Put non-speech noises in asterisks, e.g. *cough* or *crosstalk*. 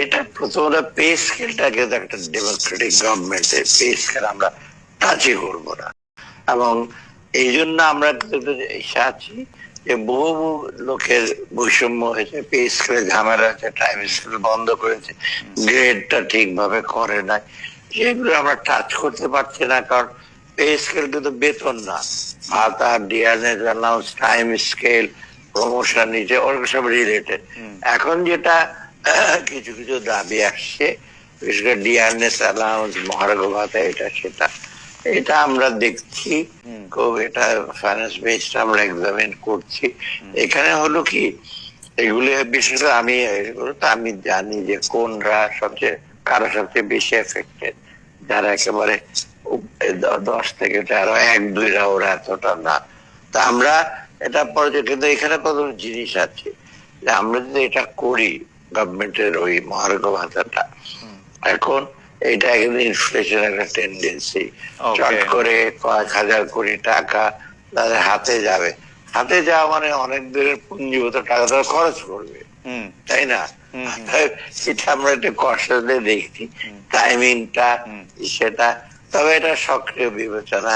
এটা প্রথমত পে স্কেলটা কিন্তু একটা ডেমোক্রেটিক গভর্নমেন্টের পে স্কেল আমরা টাচই করব না। এবং এই জন্য আমরা আছি যে বহু লোকের বৈষম্য হয়েছে পে স্কেলে ঝামেলা হয়েছে টাইম স্কেল বন্ধ করেছে গ্রেডটা ঠিকভাবে করে নাই। সেগুলো আমরা টাচ করতে পারছি না কারণ পে স্কেল কিন্তু বেতন না। ভাতা dearness allowance time scale promotion নিচে ওগুলো সব রিলেটেড এখন যেটা *laughs* কিছু কিছু দাবি আসছে। বিশেষ করে ডিয়ারনেস অ্যালাউন্স মহার্ঘ ভাতা এটা সেটা। এটা আমরা দেখছি। খুব এটা ফাইন্যান্স বেসড আমরা এক্সামিন করছি। এখানে হলো কি এগুলি বিশেষ করে আমি তো আমি জানি যে কোনরা সবচেয়ে কারা সবচেয়ে বেশি এফেক্টেড যারা একেবারে দশ থেকে তেরো এক দুইরা ওরা এতটা না। তা আমরা এটা পরে কিন্তু এখানে কত জিনিস আছে। যে আমরা যদি এটা করি গভর্নমেন্টের ওই মহার্ঘ ভাতাটা এখন এটা কিন্তু ইনফ্লেশন একটা টেন্ডেন্সি চট করে কয়েক হাজার কোটি টাকা তাদের হাতে যাবে। হাতে যাওয়া মানে অনেক দিনের পুঞ্জীভূত টাকা তারা খরচ করবে। তাই না। এটা আমরা একটু কষ্টে দেখছি। টাইমিংটা সেটা তবে এটা সক্রিয় বিবেচনা।